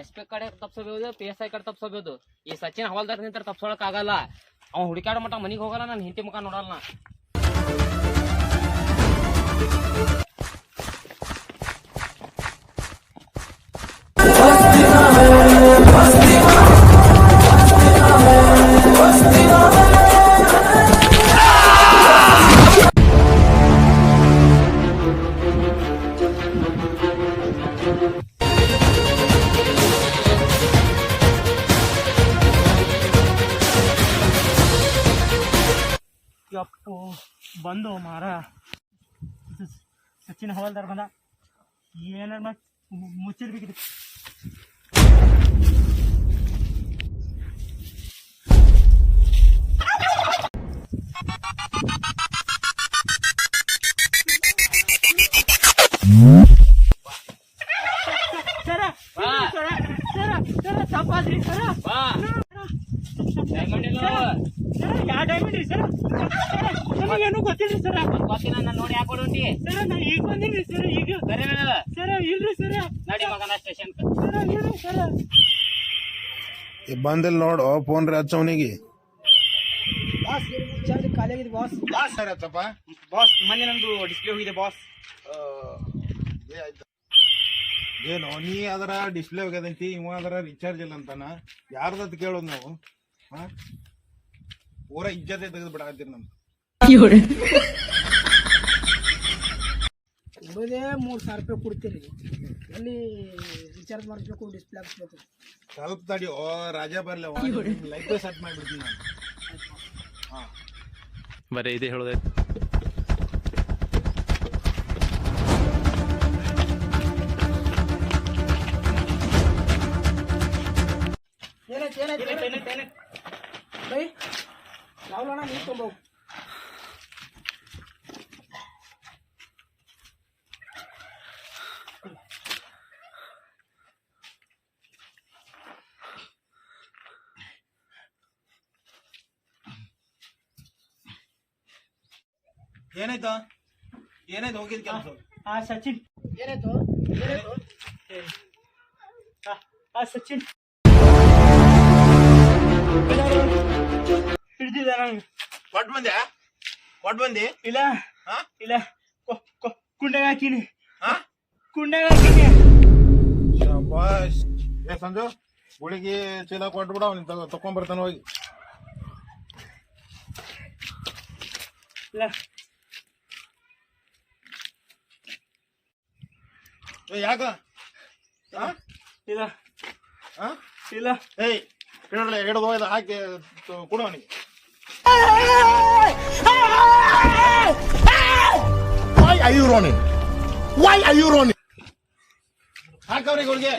S P ಕಡೆ ತಪ್ಸಬಹುದು P S I ಕಡೆ ತಪ್ಸಬಹುದು ಈ ಸಚಿನ್ ಹವಾಲ್ದಾರ್ ನಿಂತರ ತಪ್ಸೋಳಕ್ ಆಗಲ್ಲ. ಅವ್ನು ಹುಡುಕಾಡೋ ಮಟ್ಟ ಮನಿಗೆ ಹೋಗಲ್ಲ, ನಾನು ಹಿಂತಿ ಮುಖ ನೋಡಲ್ಲ ಸಚಿನ್ ಹವಾಲ್ದಾರ್ ಬಂದ. ಏನಾರ ಮತ್ತೆ ಮುಚ್ಚಿರ್ಬೇಕಿತ್ತು. ಬಂದಿಲ್ಲ ನೋಡು ಫೋನ್ ರೀ ಹಚ್ಚವನಿಗೆ ಬಾಸ್ ಚಾರ್ಜ್ ಖಾಲಿ ಆಗಿದೆ ಬಾಸ್ ಸರತ್ತಪ್ಪ ಬಾಸ್ ಮೊನ್ನೆ ಡಿಸ್ಪ್ಲೇ ಹೋಗಿದೆ ಬಾಸ್ ಏನು ನೀ ಅದರ ಡಿಸ್ಪ್ಲೇ ಹೋಗ್ಯದಂತಿ ಇವ ಅದರ ರಿಚಾರ್ಜ್ ಇಲ್ಲ ಅಂತಾನ? ಯಾರ್ದತ್ ಕೇಳೋದು ನಾವು? ಹಾ? ಪೂರ ಇಜ್ಜತೆ ತೆಗೆದು ಬಿಡಾಕತ್ತೀರಿ ನಮ್ದು. ಕೊಡೋದೇ ಮೂರು ಸಾವಿರ ರೂಪಾಯಿ ಕೊಡ್ತೀರಿ. ಎಲ್ಲಿ ರಿಚಾರ್ಜ್ ಮಾಡಿಸ್ಬೇಕು ಡಿಸ್ಪ್ಲೇ ಹಾಕ್ಸ್ಬೇಕು. ಸ್ವಲ್ಪ ತಡಿ ಓ ರಾಜಾ ಬರಲಿ ಲೈಫ್ ಸೆಟ್ ಮಾಡಿಬಿಡ್ತೀನಿ ನಾನು. ಬರೀ ಇದೇ ಹೇಳಿದೆ. ಏನಾಯ್ತು ಏನಾಯ್ತು ಏನಾಯ್ತು? ಏನಾಯ್ತು ಬೈ ಯಾವ್ಲಣ್ಣ ನೀರು ತುಂಬ. ಏನಾಯ್ತು? ಏನಾಯ್ತು? ಹೋಗಿದ್ ಕೆಲಸ? ಆ ಸಚಿನ್. ಏನಾಯ್ತು? ಏನಾಯ್ತು? ಆ, ಆ ಸಚಿನ್. ಹಿಡ್ದಿಲ್ಲ ನಂಗೆ ಕೊಟ್ ಬಂದೆ? ಕೊಟ್ ಬಂದಿ? ಇಲ್ಲ. ಹಾ? ಇಲ್ಲ. ಕೊ- ಕೊ- ಕುಂಡಾಗ ಹಾಕಿನಿ. ಹಾ? ಕುಂಡಾಗ ಹಾಕಿನಿ. ಶಾಬಾಷ್ ಏ ಸಂಜು ಗುಳಿಗೆ ಚೀಲ ಕೊಟ್ಬಿಡ ಅವ್ನಿಗೆ ತಕೊಂಡ್ಬರ್ತಾನೆ ತಕೊಂಬರ್ತಾನ ಹೋಗಿ. ಇಲ್ಲ. ಯಾಕ? ಇಲ್ಲ. ಇಲ್ಲ. ಏಯ್ ಹಿಡಲ್ಲ ಹಿಡಿದು ಹೋಯ್ದ ಹಾಕಿ ತ- ಕೊಡು ಅವನಿಗೆ. Why are you running? Why are you running? ಹಾಕವ್ರಿಗೆ ಅವ್ರಿಗೆ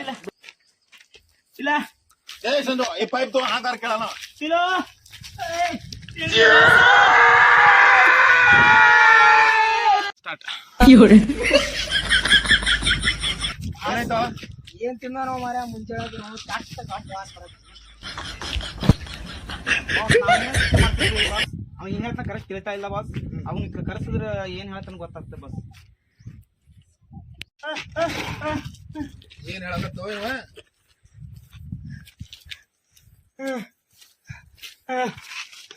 ಇಲ್ಲ. ಏ ಸಂಜು ಈ ಪೈಪ್ ತಗೋ ಹಾಕಾರ ಕೇಳೋಣ. ಇಲ್ಲ ಏನಾಯ್ತು ಏನ್ ತಿನ್ನೋ ಮಾರ್ಯ ಮುಂಚೆ ನಾವು ಚಾಟ್ ಚಾಟ್ ವಾಸ್ ಬರುತ್ತೆ ಅವ ಏನ್ ಹೇಳ್ತಾನ ಕರೆಕ್ಟ್ ಕೇಳ್ತಾ ಇಲ್ಲ ಬಾಸ್ ಅವ್ನ ಕರೆಸಿದ್ರ ಏನ್ ಹೇಳ್ತಾನ ಗೊತ್ತಾಗ್ತದೆ ಬಾಸ್ ಏನ್ ಹೇಳಕತ್ತೋ ಇವ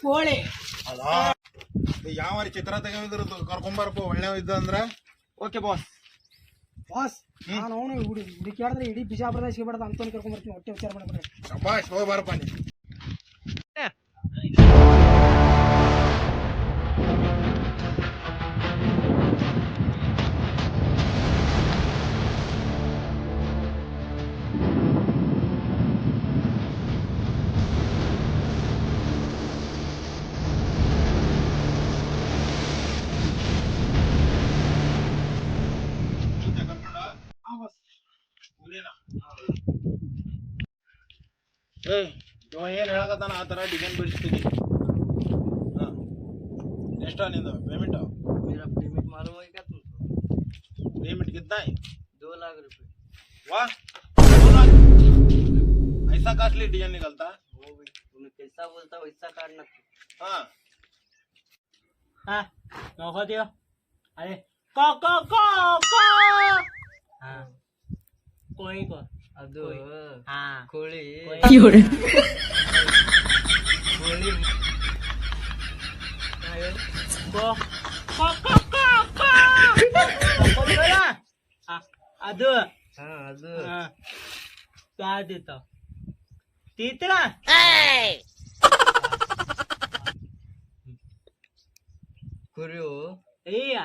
ಕೋಳಿ ಅಲ್ಲ ಯಾವ ಚಿತ್ರ ತೆಗೆದ್ರು ಕರ್ಕೊಂಬಾರಪ್ಪ ಒಳ್ಳೆ ಇದ್ದ ಅಂದ್ರೆ ಓಕೆ ಬಾಸ್ ಬಾಸ್ ನಾನು ಅವನು ಹುಡಿ ಹುಡುಕ್ಯಾಡಿದ್ರೆ ಇಡೀ ಬಿಜಾಪುರದಾಗ ಸಿಗಬಾರ್ದು ಅಂತ ಕರ್ಕೊಂಡ್ಬರ್ತೀನಿ ಹೊಟ್ಟೆ ವಿಚಾರ ಮಾಡ್ಬಿಡ್ರಿ ಶಬಾಷ್ ಹೋಗಿ ಬಾರಪ್ಪ ನೀ ಏನ್ ಹೇಳಕತ್ತಾನ ಆ ತರ ಡಿಸೈನ್ ಬಿಡಿಸ್ತೀನಿ ಹಾ ಎಷ್ಟ ನಿಂದು ಪೇಮೆಂಟ್ मेरा पेमेंट मालूम है क्या तुमको पेमेंट कितना है दो लाख रुपए वाह दो लाख। ऐसा कॉस्टली डिजाइन निकलता वो भी तुम्हें कैसा बोलता वैसा काटना तू हाँ ಹಾ ನಾವು ಹೋದಿವ ಅದೇ ಕೋ ಕೋ ಕೋ ಕೋ ಹಾ कोई को ಅದು ಹಾ ಕೋಳಿ. ಕೋಳಿ. ಅದು. ಹಾ ಅದು. ಪ್ಯಾದಿತ್ತ ತೀತ್ರ? ಕುರಿಯು. ಅಯ್ಯ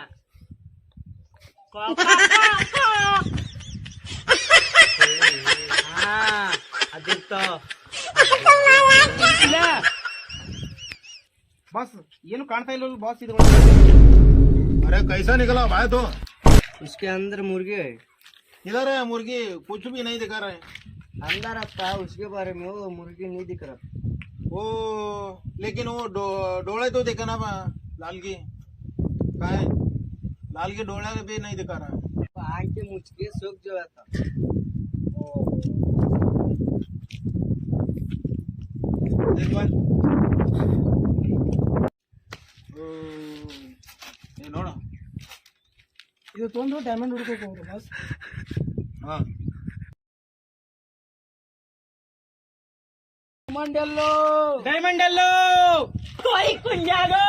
ಅದಿತ್ತ ಬಾಸ್ ಏನು ಕಾಣ್ತಾ ಇಲ್ಲ ಬಾಸ್ ಇದು अरे कैसा निकला भाई तो उसके अंदर मुर्गी है इधर है मुर्गी कुछ भी नहीं दिखा रहा है अंदर आता उसके बारे में वो मुर्गी नहीं दिख रहा वो लेकिन वो डो, डोळे तो देखा ना बा, लाल की काय लाल की डोळा भी नहीं दिखा रहा आंखें मुझ के सूख जो था एक बार ओ, ये ನೋಡ ಇದು ತೊಂದು ಡೈಮಂಡ್ ಹುಡ್ಕೋಕ್ ಹೋಗ್ರಿ ಬಾಸ್ ಹಾ ಡೈಮಂಡ್ ಎಲ್ಲೋ ಕೊಯ್ ಕುಂಜಾಗೋ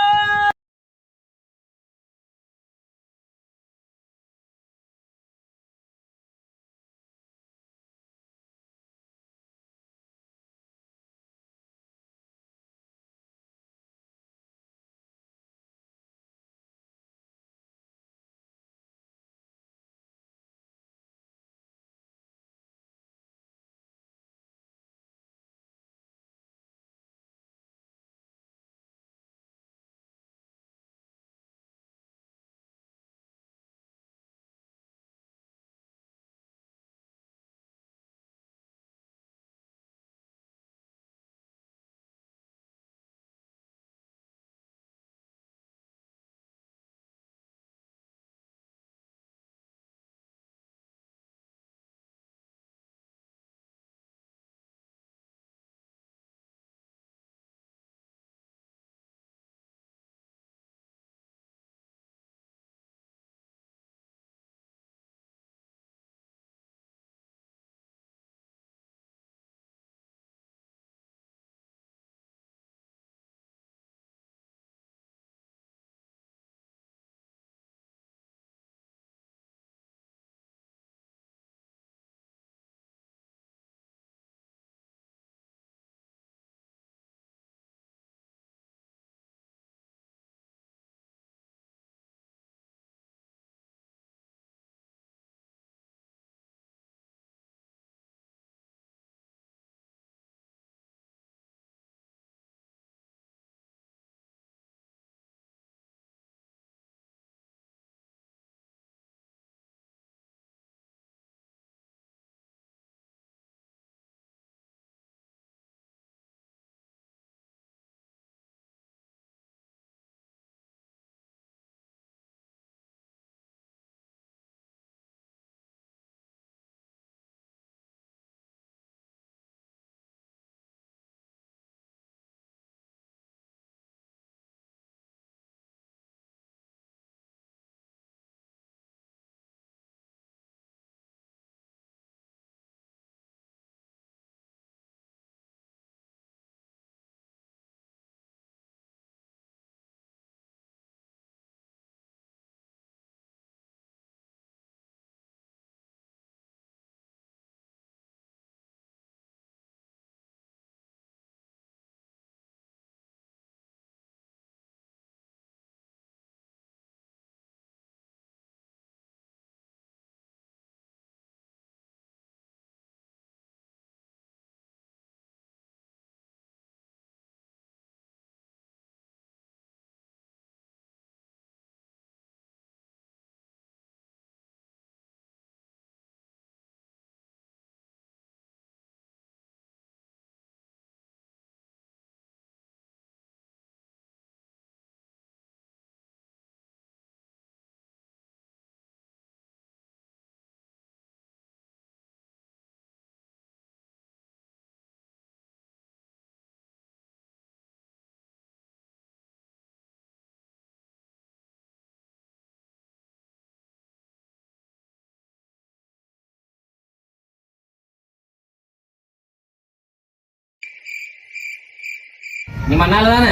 ನಿಮ್ಮ ಅಣ್ಣ ಅಲ್ಲದಾನ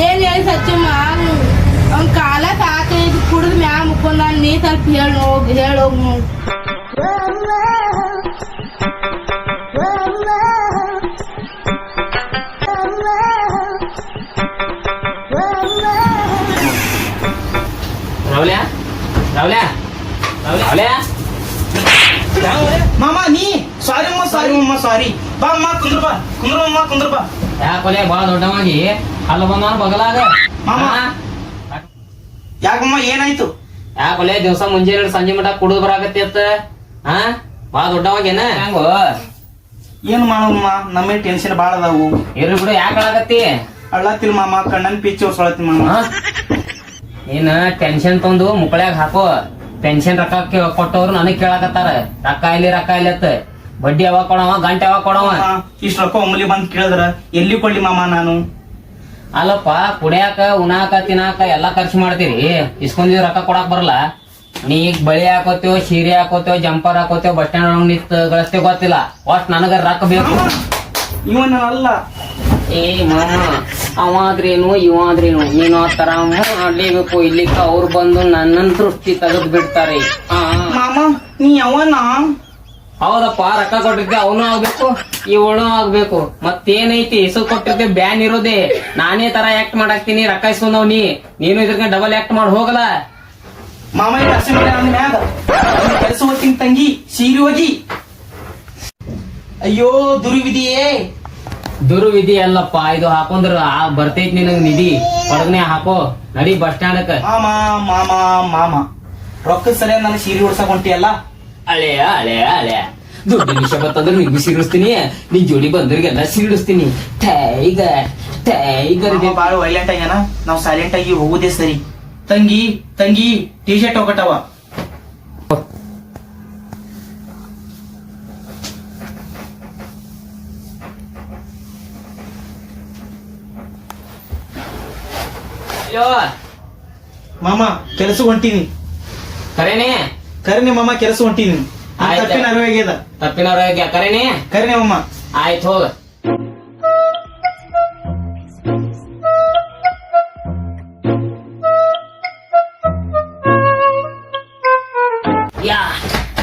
ಏನ್ ಹೇಳಿ ಸಚ್ಚಮ್ಮ ಅವ್ನ್ ಕಾಲ ಸಾಕ ಇದು ಕುಡಿದ್ ಮ್ಯಾಲ ಮುಕ್ಕೊಂಡ ನೀ ಸ್ವಲ್ಪ ಹೇಳ ಹೋಗ್ ಹೇಳೋಗ್ ನೋಡ್. ರಾವ್ಲ್ಯಾ ರಾವ್ಲ್ಯಾ ರಾವ್ಲ್ಯಾ ಮಾಮ ನೀ? ಸಾರಿ ಅಮ್ಮ ಸಾರಿ ಅಮ್ಮ ಸಾರಿ ಬಾ ಅಮ್ಮ ಕುಂದ್ರ ಬಾ ಕುಂದ್ರ ಅಮ್ಮ ಕುಂದ್ರ ಬಾ ಯಾಕೊಲೆ ಬಹಳ ದೊಡ್ಡವಾಗಿ? ಅಲ್ಲ ಬಂದವನ ಬಗಲಾಗ. ಮಾಮ. ಯಾಕಮ್ಮ ಏನಾಯ್ತು? ಯಾಕೊಲೆ ದಿವಸ ಮುಂಜಾನೆ ಸಂಜೆ ಮಟ ಕುಡಿದು ಬರಾಕತ್ತಿ ಅತ್ತ? ಹಾ? ಬಾಳ ದೊಡ್ಡವಾಗೇನ ಹೆಂಗೋ? ಏನ್ ಮಾಡಮ್ಮ ನಮ್ಮೇ ಟೆನ್ಷನ್ ಬಾಳ ಅದಾವು. ಇರ್ಲಿ ಬಿಡು ಯಾಕೆ ಅಳ್ಳತ್ತಿಲ್ ಮಾಮ ಕಣ್ಣನ್ ಪಿಚ್ಚು ಸೊಳತಿ ಮಾಮ. ಏನ ಟೆನ್ಷನ್ ತಂದು ಮುಕ್ಕಳ್ಯಾಗ ಹಾಕೋ. ಟೆನ್ಷನ್ ರೊಕ್ಕ ಕೊಟ್ಟವ್ರು ನನಗ್ ಕೇಳಾಕತ್ತಾರ. ರೊಕ್ಕ ಇಲ್ಲಿ ರೊಕ್ಕ ಇಲ್ಲಿ ಅತ್ತ. ಬಡ್ಡಿ ಯಾವಾಗ ಕೊಡವ ಗಂಟೆ ಯಾವಾಗ ಕೊಡವ? ಇಷ್ಟ ರೊಕ್ಕ ಒಮ್ಮಲಿ ಬಂದ್ ಕೇಳಿದ್ರ ಎಲ್ಲಿ ಕೊಡ್ಲಿ ಮಾಮ ನಾನು? ಅಲ್ಲಪ್ಪ ಕುಡಿಯಾಕ ಉಣಾಕ ತಿನ್ನಾಕ ಎಲ್ಲಾ ಖರ್ಚು ಮಾಡ್ತೀರಿ. ಇಸ್ಕೊಂದಿದ್ ರೊಕ್ಕ ಕೊಡಾಕ್ ಬರಲ್ಲ. ನೀ ಈಗ ಬಳಿ ಹಾಕೋತೇವ್ ಸೀರೆ ಹಾಕೋತೇವ್ ಜಂಪರ್ ಹಾಕೋತೇವ್ ಬಸ್ ಸ್ಟ್ಯಾಂಡ್ ಒಳಗ್ ನಿಂತ ಗಳಿಸ್ತೇವ್ ಗೊತ್ತಿಲ್ಲ. ಒಟ್ ನನಗ ರೊಕ್ಕ ಬೇಕು. ಇವನಲ್ಲ ಅಲ್ಲ. ಏ ಮಾಮ ಅವ ಆದ್ರೇನು ಇವ ಆದ್ರೇನು? ನೀನು ಆ ತರ ಅಡ್ಲೇಬೇಕು ಇಲ್ಲಿಕ್ಕ ಅವ್ರು ಬಂದು ನನ್ನನ್ ದೃಷ್ಟಿ ತೆಗೆದ್ ಬಿಡ್ತಾರೆ. ಮಾಮ ನೀ ಅವನ? ಹೌದಪ್ಪ ರೊಕ್ಕ ಕೊಟ್ಟಿದ್ದೆ ಅವನು ಆಗ್ಬೇಕು ಇವನು ಆಗ್ಬೇಕು. ಮತ್ತೇನೈತಿ ಹೆಸರು ಕೊಟ್ಟಿದ್ದೆ ಬ್ಯಾನ್ ಇರೋದೆ. ನಾನೇ ತರ ಆಕ್ಟ್ ಮಾಡಾಕ್ತೀನಿ ರೊಕ್ಕ ಇಸ್ಕೊಂಡವ್ ನೀ. ನೀನು ಇದ್ರಕ ಡಬಲ್ ಆಕ್ಟ್ ಮಾಡಿ ಹೋಗಲ್ಲ. ಮಾಮ ಮ್ಯಾಗ ಕೆಲಸ ಹೋಗ್ತೀನಿ ತಂಗಿ ಸೀರಿ ಹೋಗಿ. ಅಯ್ಯೋ ದುರ್ವಿಧಿಯೇ. ದುರ್ವಿಧಿ ಅಲ್ಲಪ್ಪ ಇದು ಹಾಕೊಂಡ್ರ ಆ ಬರ್ತೈತಿ ನಿನಗ್ ನಿಧಿ. ಹೊರಗನೆ ಹಾಕೋ ನಡಿ ಬಸ್ ಸ್ಟ್ಯಾಂಡ್ ಮಾಮ ಮಾಮ ಮಾಮ. ರೊಕ್ಕ ಸರಿಯಾಗಿ ನಾನು ಸೀರೆ ಹೊಡ್ಸಕೊಂತಿಯಲ್ಲ ಹೊಂಟಿಯಲ್ಲ? ಹಳೆಯ ಅಳೆ ಅಳೆ ದುಡ್ಡು ವಿಷಯ ಬರ್ತಂದ್ರೆ ನಿಂಗೂ ಸಿಡಿಸ್ತೀನಿ ನಿನ್ ಜೋಡಿ ಬಂದ್ರಿಗೆಲ್ಲ ಸಿಡಿಸ್ತೀನಿ. ಟೈಗರ್ ಟೈಗರ್ ಮಾಮ ಬಾಳ ವೈಲೆಂಟ್ ಆಗ್ಯಾನ ನಾವ್ ಸೈಲೆಂಟ್ ಆಗಿ ಹೋಗುದೇ ಸರಿ. ತಂಗಿ ತಂಗಿ ಟಿ ಶರ್ಟ್ ಹೋಗಟವ ಮಾಮ ಕೆಲಸ ಹೊಂಟೀನಿ. ಕರೇನೆ. ಕರಿನೆ ಮಮ್ಮ ಕೆಲಸ ಹೊಂಟೀನಿ. ಆಯ್ತು. ತಪ್ಪಿನ ಅರಿವಾಗ್ಯದ ತಪ್ಪಿನವ್ರ ಕರೇನೆ ಕರಿನೆ ಮಾಮ. ಆಯ್ತು ಹೋಗ. ಯಾ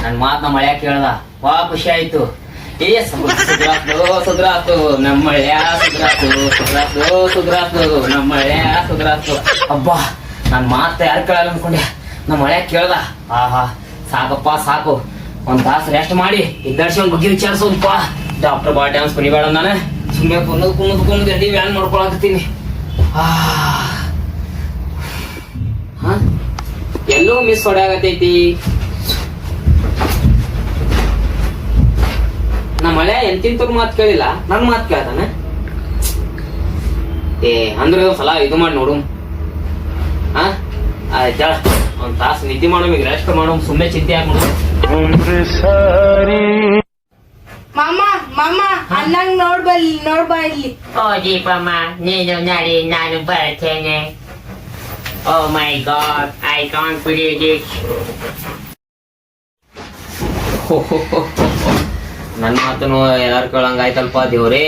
ನನ್ ಮಾತ್ ಮಳೆ ಕೇಳ್ದ. ಬಾ ಖುಷಿ ಆಯ್ತು. ಏ ಸುಧ್ರಾತು ಸುದ್ರಾತು ಸುದ್ರಾತು ನಮ್ಮ ಸುಧ್ರಾತು ಸುದ್ರಾತು ಸುದ್ರಾತು ಸುದ್ರಾತು ನಮ್ಮ ಮಳೆಯ ಸುದ್ರಾತು ಅಬ್ಬಾ ನನ್ ಮಾತ ಯಾರು ಕೇಳಲ್ಲ ಅನ್ಕೊಂಡೆ. ನಮ್ಮ ಮಳೆ ಕೇಳ್ದ. ಆಹಾ. ಸಾಕಪ್ಪ, ಸಾಕು. ಒಂದ್ ತಾಸು ರೆಸ್ಟ್ ಮಾಡಿ ಇದ್ದರ್ಸಿ ಬಗ್ಗೆ ವಿಚಾರಿಸೋದಪ್ಪ. ಡಾಕ್ಟರ್ ಬಾ ಡ್ಯಾನ್ಸ್ ಕುಣಿಬೇಡ ನಾನು ಸುಮ್ಮನೆ ಕುನ್ನದ್ ಕುನ್ನದ್ ಕುನ್ನದ್ ಗಡಿ ವ್ಯಾನ್ ಮಾಡ್ಕೊಳಕತ್ತೀನಿ? ಎಲ್ಲೋ ಮಿಸ್ ಹೊಡೆಯಾಗತೈತಿ ನಮ್ಮ ಮಳೆ ಎಂತಿಂತವ್ರ ಮಾತು ಕೇಳಿಲ್ಲ? ನನ್ ಮಾತು ಕೇಳ್ತಾನೆ. ಏ ಅಂದ್ರೆ ಒಂದ್ ಸಲ ಇದು ಮಾಡಿ ನೋಡು. ಹಾ? ಆಯ್ತಾ ಒಂದ್ ತಾಸು ನಿದ್ದೆ ಮಾಡೋ ಈಗ ರೆಸ್ಟ್ ಮಾಡೋ ಸುಮ್ಮನೆ ಚಿಂತೆ ಯಾಕೆ ಮಾಡೋದು ಮಾಮ ಮಾಮ ಅಣ್ಣಂಗ್ ನೋಡ್ಬಲ್ ನೋಡ್ಬಾ ಇಲ್ಲಿ. ಓ ದೀಪಮ್ಮ ನೀನು ನಡಿ ನಾನು ಬರ್ತೇನೆ. ಓ my god I can't believe this ನನ್ನ ಮಾತನು ಎಲ್ಲಾರು ಕೇಳಂಗ ಆಯ್ತಲ್ಪ ದೇವ್ರೇ?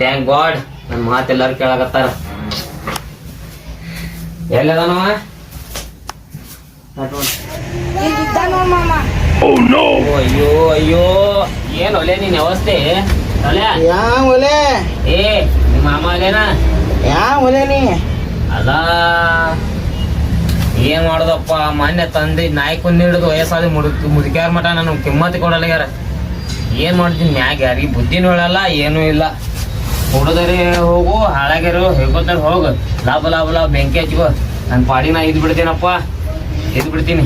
ಥ್ಯಾಂಕ್ ಗಾಡ್ ನನ್ನ ಮಾತು ಎಲ್ಲಾರು ಕೇಳಾಕತ್ತಾರ. ಎಲ್ಲದನವ? ಅಯ್ಯೋ ಅಯ್ಯೋ. ಏನ್ ಒಲೆ ನಿನ್ ವ್ಯವಸ್ಥೆ? ಒಲೆ? ಯಾ ಒಲೆ? ಏ ನಿಮ್ಮ ಮಾಮ ಅಲ್ಲೇನಾ ಯಾ ಒಲೆ ನೀ? ಅದ ಏನ್ ಮಾಡೋದಪ್ಪ? ಮೊನ್ನೆ ತಂದೆ ನಾಯಿ ಕುಂದಿ ಹಿಡಿದು ವಯಸ್ಸಾದ ಮುದುಕ್ ಮುದುಕ್ಯಾರ ಮಟ ನಾನು ಕಿಮ್ಮತ್ ಕೊಡಲ್ಲ ಏನ್ ಮಾಡ್ತೀನಿ? ಮ್ಯಾಗ ಯಾರಿಗೆ ಬುದ್ಧಿನೂ ಹೇಳಲ್ಲ ಏನೂ ಇಲ್ಲ. ಹುಡುಗರಿ ಹೋಗು ಹಾಳಾಗ್ಯಾರು ಹೇಳ್ಕೊತಾರ ಹೋಗು. ಲಾಭ ಲಾಭ ಲಾಭ ಬೆಂಕಿ ಹಚ್ಕೋ. ನನ್ನ ಪಾಡಿನ ಇದ್ ಬಿಡ್ತೀನಪ್ಪ. ಇದ್ ಬಿಡ್ತೀನಿ